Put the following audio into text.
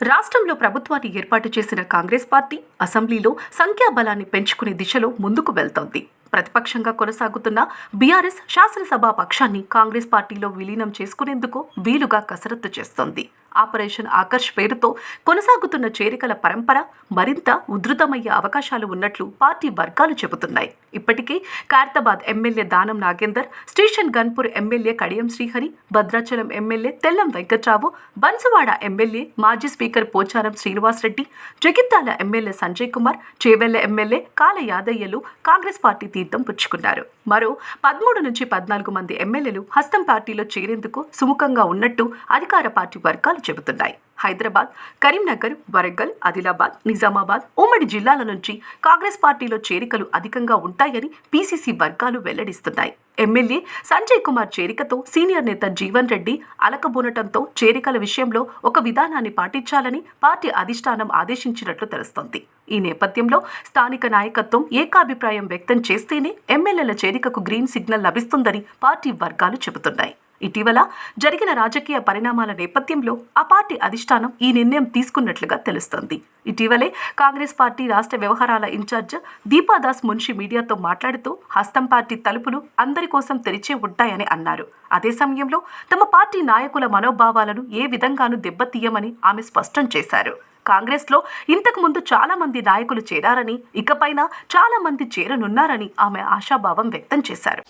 రాష్ట్రంలో ప్రభుత్వాన్ని ఏర్పాటు చేసిన కాంగ్రెస్ పార్టీ అసెంబ్లీలో సంఖ్యాబలాన్ని పెంచుకునే దిశలో ముందుకు వెళ్తోంది. ప్రతిపక్షంగా కొనసాగుతున్న బీఆర్ఎస్ శాసనసభా పక్షాన్ని కాంగ్రెస్ పార్టీలో విలీనం చేసుకునేందుకు వీలుగా కసరత్తు చేస్తోంది. ఆపరేషన్ ఆకర్ష్ పేరుతో కొనసాగుతున్న చేరికల పరంపర మరింత ఉధృతమయ్యే అవకాశాలు ఉన్నట్లు పార్టీ వర్గాలు చెబుతున్నాయి. ఇప్పటికే Khairatabad MLA Danam Nagender station Ghanpur MLA Kadiyam Srihari Bhadrachalam MLA Tellam Venkatrao Banswada MLA మాజీ speaker Pocharam Srinivasa Reddy Jagtial MLA Sanjay Kumar Chevella MLA Kale యాదయ్యలు Congress party తీర్థం పుచ్చుకున్నారు. మరో పదమూడు నుంచి పద్నాలుగు మంది ఎమ్మెల్యేలు హస్తం పార్టీలో చేరేందుకు సుముఖంగా ఉన్నట్టు అధికార పార్టీ వర్గాలు చెబుతున్నాయి. హైదరాబాద్ కరీంనగర్ వరంగల్ ఆదిలాబాద్ నిజామాబాద్ ఉమ్మడి జిల్లాల నుంచి కాంగ్రెస్ పార్టీలో చేరికలు అధికంగా ఉంటాయని పీసీసీ వర్గాలు వెల్లడిస్తున్నాయి. ఎమ్మెల్యే సంజయ్ కుమార్ చేరికతో సీనియర్ నేత జీవన్ రెడ్డి అలకబోనటంతో చేరికల విషయంలో ఒక విధానాన్ని పాటించాలని పార్టీ అధిష్టానం ఆదేశించినట్లు తెలుస్తోంది. ఈ నేపథ్యంలో స్థానిక నాయకత్వం ఏకాభిప్రాయం వ్యక్తం చేస్తేనే ఎమ్మెల్యేల చేరికకు గ్రీన్ సిగ్నల్ లభిస్తుందని పార్టీ వర్గాలు చెబుతున్నాయి. ఇటీవల జరిగిన రాజకీయ పరిణామాల నేపథ్యంలో ఆ పార్టీ అధిష్టానం ఈ నిర్ణయం తీసుకున్నట్లుగా తెలుస్తోంది. ఇటీవలే కాంగ్రెస్ పార్టీ రాష్ట్ర వ్యవహారాల ఇన్ఛార్జ్ దీపాదాస్ మున్షి మీడియాతో మాట్లాడుతూ హస్తం పార్టీ తలుపులు అందరి కోసం తెరిచే ఉంటాయని అన్నారు. అదే సమయంలో తమ పార్టీ నాయకుల మనోభావాలను ఏ విధంగానూ దెబ్బతీయమని ఆమె స్పష్టం చేశారు. కాంగ్రెస్లో ఇంతకు ముందు చాలా మంది నాయకులు చేరారని ఇకపైన చాలా మంది చేరనున్నారని ఆమె ఆశాభావం వ్యక్తం చేశారు.